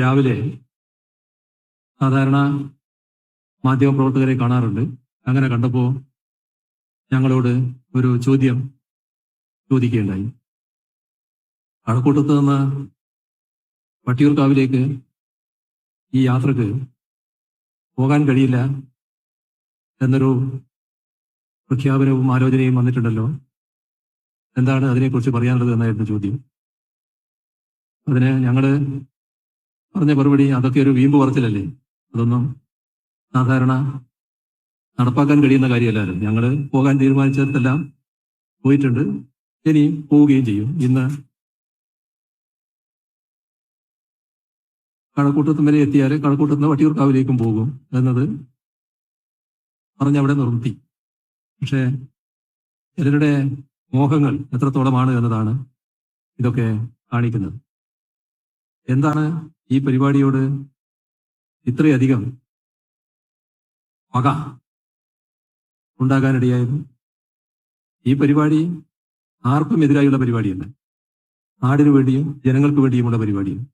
രാവിലെ സാധാരണ മാധ്യമപ്രവർത്തകരെ കാണാറുണ്ട്. അങ്ങനെ കണ്ടപ്പോൾ ഞങ്ങളോട് ഒരു ചോദ്യം ചോദിക്കുകയുണ്ടായി. കഴക്കൂട്ടത്ത് നിന്ന് വട്ടിയൂർക്കാവിലേക്ക് ഈ യാത്രയ്ക്ക് പോകാൻ കഴിയില്ല എന്നൊരു പ്രഖ്യാപനവും ആലോചനയും വന്നിട്ടുണ്ടല്ലോ. എന്താണ് അതിനെക്കുറിച്ച് പറയാനുള്ളത് എന്നായിരുന്നു ചോദ്യം. അതിന് ഞങ്ങൾ പറഞ്ഞ മറുപടി അതൊക്കെ ഒരു വീമ്പ് പറച്ചിലല്ലേ? അതൊന്നും സാധാരണ നടപ്പാക്കാൻ കഴിയുന്ന കാര്യമല്ലായിരുന്നു. ഞങ്ങൾ പോകാൻ തീരുമാനിച്ചതെല്ലാം പോയിട്ടുണ്ട്. ഇനിയും പോവുകയും ചെയ്യും. ഇന്ന് കഴക്കൂട്ടത്തും വരെ എത്തിയാൽ കഴക്കൂട്ടത്തിന് വട്ടിയൂർക്കാവിലേക്കും പോകും എന്നത് പറഞ്ഞവിടെ നിർത്തി. പക്ഷേ ചിലരുടെ മോഹങ്ങൾ എത്രത്തോളമാണ് എന്നതാണ് ഇതൊക്കെ കാണിക്കുന്നത്. എന്താണ് ഈ പരിപാടിയോട് ഇത്രയധികം പക ഉണ്ടാകാനിടയായത് ഈ പരിപാടി ആർക്കും എതിരായുള്ള പരിപാടിയല്ല. നാടിനു വേണ്ടിയും ജനങ്ങൾക്ക് വേണ്ടിയുമുള്ള പരിപാടിയാണ്.